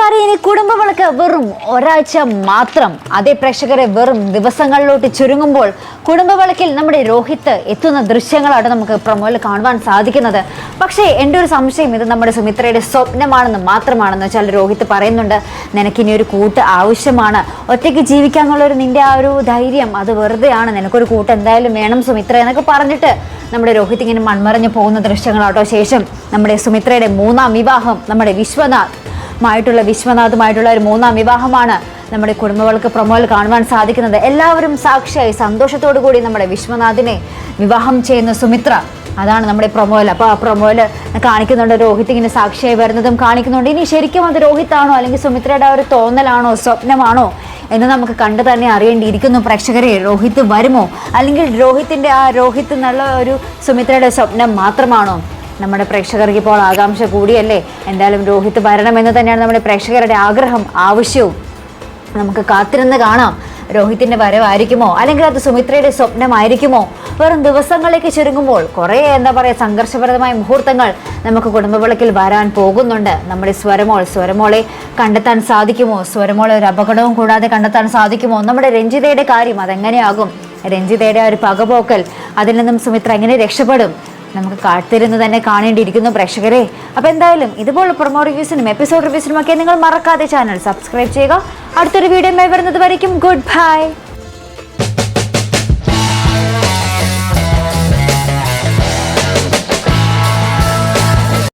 കൂട്ടുകാരെ ഇനി കുടുംബവിളക്ക് വെറും ഒരാഴ്ച മാത്രം. അതേ പ്രേക്ഷകരെ വെറും ദിവസങ്ങളിലോട്ട് ചുരുങ്ങുമ്പോൾ കുടുംബവിളക്കിൽ നമ്മുടെ രോഹിത്ത് എത്തുന്ന ദൃശ്യങ്ങളാണ് നമുക്ക് പ്രൊമോയിൽ കാണുവാൻ സാധിക്കുന്നത്. പക്ഷേ എന്റെ ഒരു സംശയം ഇത് നമ്മുടെ സുമിത്രയുടെ സ്വപ്നമാണെന്ന് മാത്രമാണെന്ന് വെച്ചാൽ രോഹിത്ത് പറയുന്നുണ്ട് നിനക്കിനി ഒരു കൂട്ട് ആവശ്യമാണ്. ഒറ്റയ്ക്ക് ജീവിക്കാന്നുള്ളൊരു നിന്റെ ആ ഒരു ധൈര്യം അത് വെറുതെയാണ്. നിനക്കൊരു കൂട്ട് എന്തായാലും വേണം സുമിത്ര എന്നൊക്കെ പറഞ്ഞിട്ട് നമ്മുടെ രോഹിത് ഇങ്ങനെ മൺമറഞ്ഞു പോകുന്ന ദൃശ്യങ്ങളാട്ടോ ശേഷം നമ്മുടെ സുമിത്രയുടെ മൂന്നാം വിവാഹം നമ്മുടെ വിശ്വനാഥ് മായിട്ടുള്ള വിശ്വനാഥുമായിട്ടുള്ള ഒരു മൂന്നാം വിവാഹമാണ് നമ്മുടെ കുടുംബങ്ങൾക്ക് പ്രൊമോയിൽ കാണുവാൻ സാധിക്കുന്നത്. എല്ലാവരും സാക്ഷിയായി സന്തോഷത്തോടു കൂടി നമ്മുടെ വിശ്വനാഥിനെ വിവാഹം ചെയ്യുന്ന സുമിത്ര അതാണ് നമ്മുടെ പ്രൊമോയിൽ. അപ്പോൾ ആ പ്രൊമോയിൽ കാണിക്കുന്നുണ്ട്. രോഹിത് ഇങ്ങനെ സാക്ഷിയായി വരുന്നതും കാണിക്കുന്നുണ്ട്. ഇനി ശരിക്കും അത് രോഹിത്താണോ അല്ലെങ്കിൽ സുമിത്രയുടെ ഒരു തോന്നലാണോ സ്വപ്നമാണോ എന്ന് നമുക്ക് കണ്ടു തന്നെ അറിയേണ്ടിയിരിക്കുന്നു. പ്രേക്ഷകരെ രോഹിത് വരുമോ? അല്ലെങ്കിൽ രോഹിത്തിന്റെ ആ രോഹിത് എന്നുള്ള ഒരു സുമിത്രയുടെ സ്വപ്നം മാത്രമാണോ? നമ്മുടെ പ്രേക്ഷകർക്ക് ഇപ്പോൾ ആകാംക്ഷ കൂടിയല്ലേ? എന്തായാലും രോഹിത് വരണമെന്ന് തന്നെയാണ് നമ്മുടെ പ്രേക്ഷകരുടെ ആഗ്രഹം ആവശ്യവും. നമുക്ക് കാത്തിരുന്ന് കാണാം. രോഹിത്തിന്റെ വരവായിരിക്കുമോ? അല്ലെങ്കിൽ അത് സുമിത്രയുടെ സ്വപ്നമായിരിക്കുമോ? വെറും ദിവസങ്ങളിലേക്ക് ചുരുങ്ങുമ്പോൾ കുറേ എന്താ പറയുക സംഘർഷപരമായ മുഹൂർത്തങ്ങൾ നമുക്ക് കുടുംബവിളക്കിൽ വരാൻ പോകുന്നുണ്ട്. നമ്മുടെ സ്വരമോൾ സ്വരമോളെ കണ്ടെത്താൻ സാധിക്കുമോ? സ്വരമോളെ ഒരു അപകടവും കൂടാതെ കണ്ടെത്താൻ സാധിക്കുമോ? നമ്മുടെ രഞ്ജിതയുടെ കാര്യം അതെങ്ങനെയാകും? രഞ്ജിതയുടെ ആ ഒരു പകപോക്കൽ അതിൽ നിന്നും സുമിത്ര എങ്ങനെ രക്ഷപ്പെടും? നമുക്ക് കാത്തിരുന്ന് തന്നെ കാണേണ്ടിയിരിക്കുന്നു പ്രേക്ഷകരെ. അപ്പോൾ എന്തായാലും ഇതുപോലെ പ്രൊമോ റിവ്യൂസിനും എപ്പിസോഡ് റിവ്യൂസിനും ഒക്കെ നിങ്ങൾ മറക്കാതെ ചാനൽ സബ്സ്ക്രൈബ് ചെയ്യുക. അടുത്തൊരു വീഡിയോ വരുന്നത് വരയ്ക്കും. Good bye